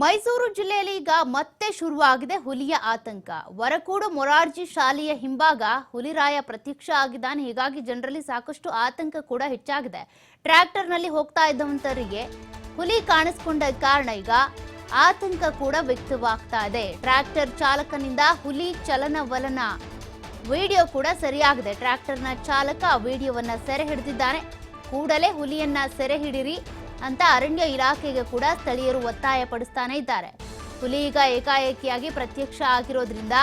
ಮೈಸೂರು ಜಿಲ್ಲೆಯಲ್ಲಿ ಈಗ ಮತ್ತೆ ಶುರುವಾಗಿದೆ ಹುಲಿಯ ಆತಂಕ. ವರಕೂಡು ಮೊರಾರ್ಜಿ ಶಾಲೆಯ ಹಿಂಭಾಗ ಹುಲಿರಾಯ ಪ್ರತ್ಯಕ್ಷ ಆಗಿದ್ದಾನೆ. ಹೀಗಾಗಿ ಜನರಲ್ಲಿ ಸಾಕಷ್ಟು ಆತಂಕ ಕೂಡ ಹೆಚ್ಚಾಗಿದೆ. ಟ್ರ್ಯಾಕ್ಟರ್ನಲ್ಲಿ ಹೋಗ್ತಾ ಇದ್ದವಂತರಿಗೆ ಹುಲಿ ಕಾಣಿಸ್ಕೊಂಡ ಕಾರಣ ಈಗ ಆತಂಕ ಕೂಡ ವ್ಯಕ್ತವಾಗ್ತಾ ಇದೆ. ಟ್ರ್ಯಾಕ್ಟರ್ ಚಾಲಕನಿಂದ ಹುಲಿ ಚಲನವಲನ ವಿಡಿಯೋ ಕೂಡ ಸರಿಯಾಗಿದೆ. ಟ್ರ್ಯಾಕ್ಟರ್ನ ಚಾಲಕ ವಿಡಿಯೋವನ್ನ ಸೆರೆ ಹಿಡಿದಿದ್ದಾನೆ. ಕೂಡಲೇ ಹುಲಿಯನ್ನ ಸೆರೆ ಹಿಡಿರಿ ಅಂತ ಅರಣ್ಯ ಇಲಾಖೆಗೆ ಕೂಡ ಸ್ಥಳೀಯರು ಒತ್ತಾಯ ಪಡಿಸ್ತಾನೆ ಇದ್ದಾರೆ. ಹುಲಿ ಈಗ ಏಕಾಏಕಿಯಾಗಿ ಪ್ರತ್ಯಕ್ಷ ಆಗಿರೋದ್ರಿಂದ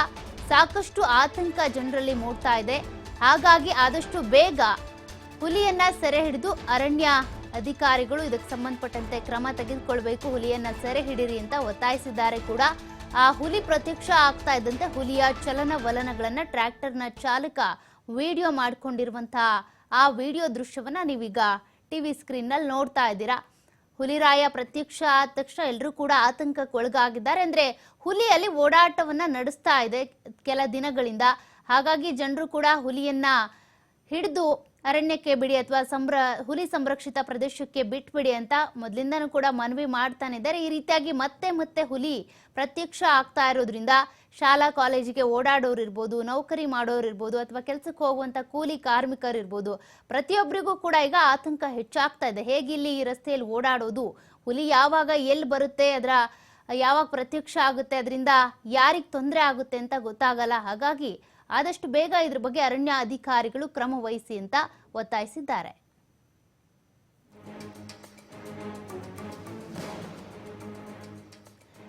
ಸಾಕಷ್ಟು ಆತಂಕ ಜನರಲ್ಲಿ ಮೂಡ್ತಾ ಇದೆ. ಹಾಗಾಗಿ ಆದಷ್ಟು ಬೇಗ ಹುಲಿಯನ್ನ ಸೆರೆ ಹಿಡಿದು ಅರಣ್ಯ ಅಧಿಕಾರಿಗಳು ಇದಕ್ಕೆ ಸಂಬಂಧಪಟ್ಟಂತೆ ಕ್ರಮ ತೆಗೆದುಕೊಳ್ಬೇಕು, ಹುಲಿಯನ್ನ ಸೆರೆ ಹಿಡಿರಿ ಅಂತ ಒತ್ತಾಯಿಸಿದ್ದಾರೆ ಕೂಡ. ಆ ಹುಲಿ ಪ್ರತ್ಯಕ್ಷ ಆಗ್ತಾ ಇದ್ದಂತೆ ಹುಲಿಯ ಚಲನವಲನಗಳನ್ನ ಟ್ರ್ಯಾಕ್ಟರ್ನ ಚಾಲಕ ವಿಡಿಯೋ ಮಾಡ್ಕೊಂಡಿರುವಂತಹ ಆ ವಿಡಿಯೋ ದೃಶ್ಯವನ್ನ ನೀವೀಗ ಟಿವಿ ಸ್ಕ್ರೀನ್ನಲ್ಲಿ ನೋಡ್ತಾ ಇದ್ದೀರಾ. ಹುಲಿರಾಯ ಪ್ರತ್ಯಕ್ಷ ಆದ ತಕ್ಷಣ ಎಲ್ಲರೂ ಕೂಡ ಆತಂಕಕ್ಕೆ ಒಳಗಾಗಿದ್ದಾರೆ. ಅಂದ್ರೆ ಹುಲಿಯಲ್ಲಿ ಓಡಾಟವನ್ನ ನಡೆಸ್ತಾ ಇದೆ ಕೆಲ ದಿನಗಳಿಂದ. ಹಾಗಾಗಿ ಜನರು ಕೂಡ ಹುಲಿಯನ್ನ ಹಿಡಿದು ಅರಣ್ಯಕ್ಕೆ ಬಿಡಿ ಅಥವಾ ಸಂಬ್ರ, ಹುಲಿ ಸಂರಕ್ಷಿತ ಪ್ರದೇಶಕ್ಕೆ ಬಿಟ್ಬಿಡಿ ಅಂತ ಮೊದಲಿಂದನೂ ಕೂಡ ಮನವಿ ಮಾಡ್ತಾನೆ ಇದ್ದಾರೆ. ಈ ರೀತಿಯಾಗಿ ಮತ್ತೆ ಮತ್ತೆ ಹುಲಿ ಪ್ರತ್ಯಕ್ಷ ಆಗ್ತಾ ಇರೋದ್ರಿಂದ ಶಾಲಾ ಕಾಲೇಜಿಗೆ ಓಡಾಡೋರು ಇರ್ಬೋದು, ನೌಕರಿ ಮಾಡೋರು ಇರ್ಬೋದು, ಅಥವಾ ಕೆಲಸಕ್ಕೆ ಹೋಗುವಂತ ಕೂಲಿ ಕಾರ್ಮಿಕರು ಇರ್ಬೋದು ಪ್ರತಿಯೊಬ್ಬರಿಗೂ ಕೂಡ ಈಗ ಆತಂಕ ಹೆಚ್ಚಾಗ್ತಾ ಇದೆ. ಹೇಗಿಲ್ಲಿ ಈ ರಸ್ತೆಯಲ್ಲಿ ಓಡಾಡೋದು, ಹುಲಿ ಯಾವಾಗ ಎಲ್ಲಿ ಬರುತ್ತೆ, ಅದರ ಯಾವಾಗ ಪ್ರತ್ಯಕ್ಷ ಆಗುತ್ತೆ, ಅದರಿಂದ ಯಾರಿಗೆ ತೊಂದರೆ ಆಗುತ್ತೆ ಅಂತ ಗೊತ್ತಾಗಲ್ಲ. ಹಾಗಾಗಿ ಆದಷ್ಟು ಬೇಗ ಇದ್ರ ಬಗ್ಗೆ ಅರಣ್ಯ ಅಧಿಕಾರಿಗಳು ಕ್ರಮ ವಹಿಸಿ ಅಂತ ಒತ್ತಾಯಿಸಿದ್ದಾರೆ.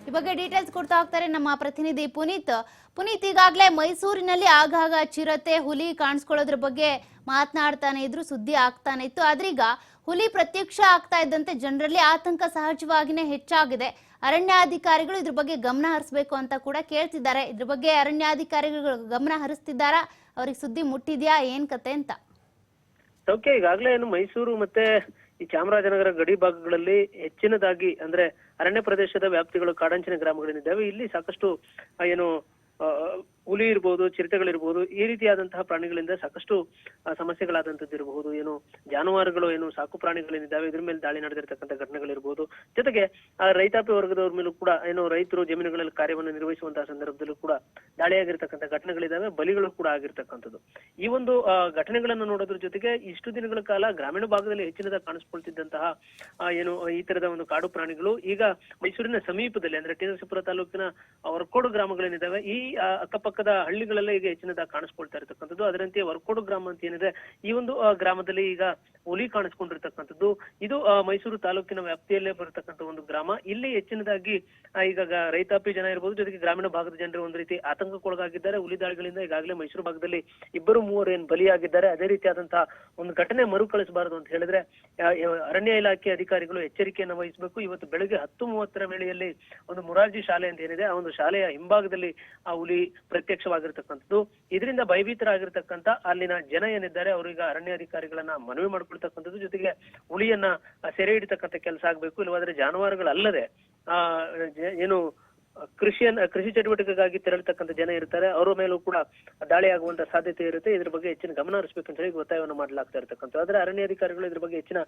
ಈ ಬಗ್ಗೆ ಡೀಟೇಲ್ಸ್ ಕೊಡ್ತಾ ಹೋಗ್ತಾರೆ ನಮ್ಮ ಪ್ರತಿನಿಧಿ ಪುನೀತ್. ಪುನೀತ್, ಈಗಾಗಲೇ ಮೈಸೂರಿನಲ್ಲಿ ಆಗಾಗ ಚಿರತೆ, ಹುಲಿ ಕಾಣಿಸ್ಕೊಳ್ಳೋದ್ರ ಬಗ್ಗೆ ಮಾತನಾಡ್ತಾನೆ ಇದ್ರು, ಸುದ್ದಿ ಆಗ್ತಾನೆ ಇತ್ತು. ಆದ್ರೀಗ ಹುಲಿ ಪ್ರತ್ಯಕ್ಷ ಆಗ್ತಾ ಇದ್ದಂತೆ ಜನರಲ್ಲಿ ಆತಂಕ ಸಹಜವಾಗಿನೇ ಹೆಚ್ಚಾಗಿದೆ. ಅರಣ್ಯಾಧಿಕಾರಿಗಳು ಇದ್ರ ಬಗ್ಗೆ ಗಮನ ಹರಿಸಬೇಕು ಅಂತ ಕೂಡ ಕೇಳ್ತಿದ್ದಾರೆ. ಇದ್ರ ಬಗ್ಗೆ ಅರಣ್ಯಾಧಿಕಾರಿಗಳು ಗಮನ ಹರಿಸ್ತಿದ್ದಾರಾ? ಅವ್ರಿಗೆ ಸುದ್ದಿ ಮುಟ್ಟಿದ್ಯಾ? ಏನ್ ಕತೆ ಅಂತ? ಓಕೆ ಈಗಾಗಲೇ ಏನು ಮೈಸೂರು ಮತ್ತೆ ಈ ಚಾಮರಾಜನಗರ ಗಡಿ ಭಾಗಗಳಲ್ಲಿ ಹೆಚ್ಚಿನದಾಗಿ ಅಂದ್ರೆ ಅರಣ್ಯ ಪ್ರದೇಶದ ವ್ಯಾಪ್ತಿಗಳು ಕಾಡಂಚಿನ ಗ್ರಾಮಗಳೇನಿದ್ದಾವೆ, ಇಲ್ಲಿ ಸಾಕಷ್ಟು ಏನು ಹುಲಿ ಇರ್ಬೋದು ಚಿರತೆಗಳಿರ್ಬೋದು ಈ ರೀತಿಯಾದಂತಹ ಪ್ರಾಣಿಗಳಿಂದ ಸಾಕಷ್ಟು ಸಮಸ್ಯೆಗಳಾದಂತದ್ದು ಇರಬಹುದು. ಏನು ಜಾನುವಾರುಗಳು ಏನು ಸಾಕು ಪ್ರಾಣಿಗಳೇನಿದ್ದಾವೆ ಇದ್ರ ಮೇಲೆ ದಾಳಿ ನಡೆದಿರ್ತಕ್ಕಂಥ ಘಟನೆಗಳಿರ್ಬೋದು. ಜೊತೆಗೆ ಆ, ರೈತಾಪಿ ವರ್ಗದವ್ರ ಮೇಲೂ ಕೂಡ ಏನು ರೈತರು ಜಮೀನುಗಳಲ್ಲಿ ಕಾರ್ಯವನ್ನು ನಿರ್ವಹಿಸುವಂತಹ ಸಂದರ್ಭದಲ್ಲೂ ಕೂಡ ದಾಳಿಯಾಗಿರ್ತಕ್ಕಂಥ ಘಟನೆಗಳಿದ್ದಾವೆ ಬಲಿಗಳು ಕೂಡ ಆಗಿರ್ತಕ್ಕಂಥದ್ದು. ಈ ಒಂದು ಘಟನೆಗಳನ್ನು ನೋಡೋದ್ರ ಜೊತೆಗೆ ಇಷ್ಟು ದಿನಗಳ ಕಾಲ ಗ್ರಾಮೀಣ ಭಾಗದಲ್ಲಿ ಹೆಚ್ಚಿನದ ಕಾಣಿಸ್ಕೊಳ್ತಿದ್ದಂತಹ ಏನು ಈ ತರದ ಒಂದು ಕಾಡು ಪ್ರಾಣಿಗಳು ಈಗ ಮೈಸೂರಿನ ಸಮೀಪದಲ್ಲಿ ಅಂದ್ರೆ ಟಿ ನರಸೀಪುರ ತಾಲೂಕಿನ ವರ್ಕೋಡು ಗ್ರಾಮಗಳೇನಿದ್ದಾವೆ ಈ ಆ, ಅಕ್ಕಪಕ್ಕದ ಹಳ್ಳಿಗಳಲ್ಲೇ ಈಗ ಹೆಚ್ಚಿನದಾಗಿ ಕಾಣಿಸ್ಕೊಳ್ತಾ ಇರತಕ್ಕಂಥದ್ದು. ಅದರಂತೆ ವರ್ಕೋಡು ಗ್ರಾಮ ಅಂತ ಏನಿದೆ, ಈ ಒಂದು ಗ್ರಾಮದಲ್ಲಿ ಈಗ ಹುಲಿ ಕಾಣಿಸ್ಕೊಂಡಿರ್ತಕ್ಕಂಥದ್ದು. ಇದು ಮೈಸೂರು ತಾಲೂಕಿನ ವ್ಯಾಪ್ತಿಯಲ್ಲೇ ಬರತಕ್ಕಂಥ ಒಂದು ಗ್ರಾಮ. ಇಲ್ಲಿ ಹೆಚ್ಚಿನದಾಗಿ ಈಗ ರೈತಾಪಿ ಜನ ಇರ್ಬೋದು, ಜೊತೆಗೆ ಗ್ರಾಮೀಣ ಭಾಗದ ಜನರು ಒಂದು ರೀತಿ ಆತಂಕಕ್ಕೊಳಗಾಗಿದ್ದಾರೆ. ಹುಲಿ ದಾಳಿಗಳಿಂದ ಈಗಾಗಲೇ ಮೈಸೂರು ಭಾಗದಲ್ಲಿ ಇಬ್ಬರು ಮೂವರು ಏನ್ ಬಲಿಯಾಗಿದ್ದಾರೆ. ಅದೇ ರೀತಿಯಾದಂತಹ ಒಂದು ಘಟನೆ ಮರುಕಳಿಸಬಾರದು ಅಂತ ಹೇಳಿದ್ರೆ ಅರಣ್ಯ ಇಲಾಖೆ ಅಧಿಕಾರಿಗಳು ಎಚ್ಚರಿಕೆಯನ್ನು ವಹಿಸಬೇಕು. ಇವತ್ತು ಬೆಳಗ್ಗೆ ಹತ್ತು ಮೂವತ್ತರ ವೇಳೆಯಲ್ಲಿ ಒಂದು ಮುರಾರ್ಜಿ ಶಾಲೆ ಅಂತ ಏನಿದೆ, ಆ ಒಂದು ಶಾಲೆಯ ಹಿಂಭಾಗದಲ್ಲಿ ಆ ಹುಲಿ ಪ್ರತ್ಯಕ್ಷವಾಗಿರ್ತಕ್ಕಂಥದ್ದು. ಇದರಿಂದ ಭಯಭೀತರಾಗಿರ್ತಕ್ಕಂಥ ಅಲ್ಲಿನ ಜನ ಏನಿದ್ದಾರೆ, ಅವರೀಗ ಅರಣ್ಯ ಅಧಿಕಾರಿಗಳನ್ನ ಮನವಿ ಮಾಡ್ಕೊಳ್ತಕ್ಕಂಥದ್ದು ಜೊತೆಗೆ ಹುಲಿಯನ್ನ ಸೆರೆ ಹಿಡಿತಕ್ಕಂಥ ಕೆಲಸ ಆಗ್ಬೇಕು. ಇಲ್ಲವಾದ್ರೆ ಜಾನುವಾರುಗಳಲ್ಲದೆ, ಆ ಏನು, ಕೃಷಿಯನ್ನ, ಕೃಷಿ ಚಟುವಟಿಕೆಗಾಗಿ ತೆರಳತಕ್ಕಂಥ ಜನ ಇರ್ತಾರೆ. ಅವರ ಮೇಲೂ ಕೂಡ ದಾಳಿ ಆಗುವಂತ ಸಾಧ್ಯತೆ ಇರುತ್ತೆ. ಇದ್ರ ಬಗ್ಗೆ ಹೆಚ್ಚಿನ ಗಮನ ಹರಿಸಬೇಕಂತ ಹೇಳಿ ಒತ್ತಾಯವನ್ನು ಮಾಡಲಾಗ್ತಾ ಇರ್ತಕ್ಕಂಥ ಆದ್ರೆ ಅರಣ್ಯ ಅಧಿಕಾರಿಗಳು ಇದ್ರ ಬಗ್ಗೆ ಹೆಚ್ಚಿನ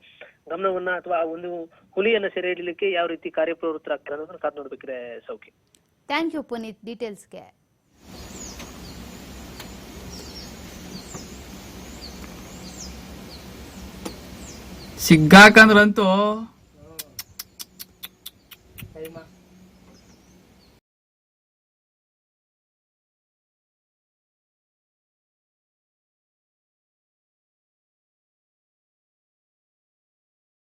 ಗಮನವನ್ನ ಅಥವಾ ಒಂದು ಹುಲಿಯನ್ನ ಸೆರೆ ಹಿಡಿಲಿಕ್ಕೆ ಯಾವ ರೀತಿ ಕಾರ್ಯಪ್ರವೃತ್ತರಾಗ್ತಾರೆ ಅನ್ನೋದನ್ನ ಕಾದ್ ನೋಡ್ಬೇಕಿದೆ ಸೌಖ್ಯ. ಥ್ಯಾಂಕ್ ಯು ಪುನೀತ್ ಡೀಟೇಲ್ಸ್ಗೆ ಸಿಗ್ಗಾಕಂದ್ರಂತೂ